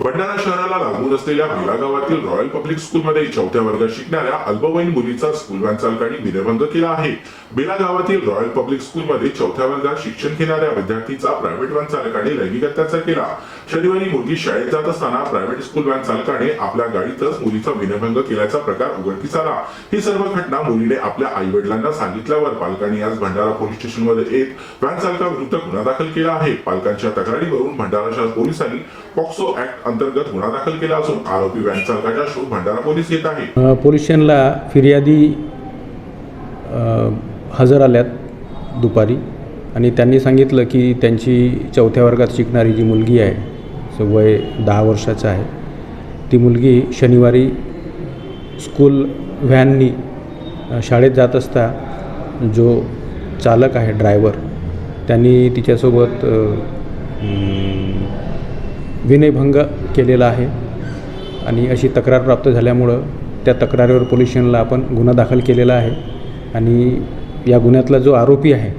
भंडारा शहराला लागून असलेल्या भिला गावातील रॉयल पब्लिक स्कूलमध्ये चौथ्या वर्गात शिकणाऱ्या अल्पवयीन मुलीचा स्कूल व्हॅन चालकांनी निर्बंध केला आहे. बेला गावातील रॉयल पब्लिक स्कूलमध्ये चौथ्या वर्गात शिक्षण घेणाऱ्या विद्यार्थीचा प्रायव्हेट व्हॅन चालकाने लैंगिक अत्याचार केला. शनिवारी मुलगी शाळेत जात असताना प्रायव्हेट स्कूल व्हॅन चालकाने आपल्या गाडीतच मुलीचा विनयभंग केल्याचा प्रकार उघडकीस आला. ही सर्व घटना मुलीने आपल्या आई वडिलांना सांगितल्यावर पालकांनी आज भंडारा पोलीस स्टेशनमध्ये येत व्हॅन चालकाविरुद्ध गुन्हा दाखल केला आहे. पालकांच्या तक्रारीवरून भंडारा शहर पोलिसांनी पॉक्सो ऍक्ट अंतर्गत गुन्हा दाखल केला असून आरोपी व्हॅन चालकाचा शोध भंडारा पोलीस घेत आहे. पोलीस स्टेशनला फिर्यादी हजर आल्यात दुपारी. आणि त्यांनी सांगितलं की त्यांची चौथ्या वर्गात शिकणारी जी मुलगी आहे वय दहा वर्षाचं आहे ती मुलगी शनिवारी स्कूल व्हॅननी शाळेत जात असता जो चालक आहे ड्रायव्हर त्यांनी तिच्यासोबत विनयभंग केलेला आहे. आणि अशी तक्रार प्राप्त झाल्यामुळं त्या तक्रारीवर पोलीस स्टेशनला आपण गुन्हा दाखल केलेला आहे. आणि या गुन्ह्यातला जो आरोपी आहे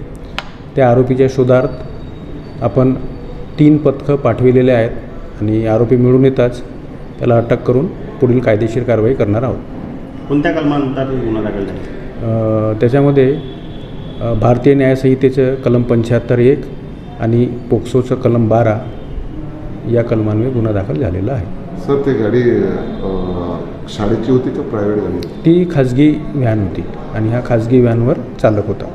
त्या आरोपीच्या शोधार्थ आपण तीन पथकं पाठविलेले आहेत. आणि आरोपी मिळून येताच त्याला अटक करून पुढील कायदेशीर कारवाई करणार आहोत. कोणत्या कलमानुसार गुन्हा दाखल झाला? त्याच्यामध्ये भारतीय न्यायसंहितेचं कलम पंच्याहत्तर एक आणि पोक्सोचं कलम बारा या कलमान्वये गुन्हा दाखल झालेला आहे. सर ती गाडी शाळेची होती का? प्रायव्हेट गाडी ती खाजगी व्हॅन होती आणि ह्या खाजगी व्हॅनवर चालक होता.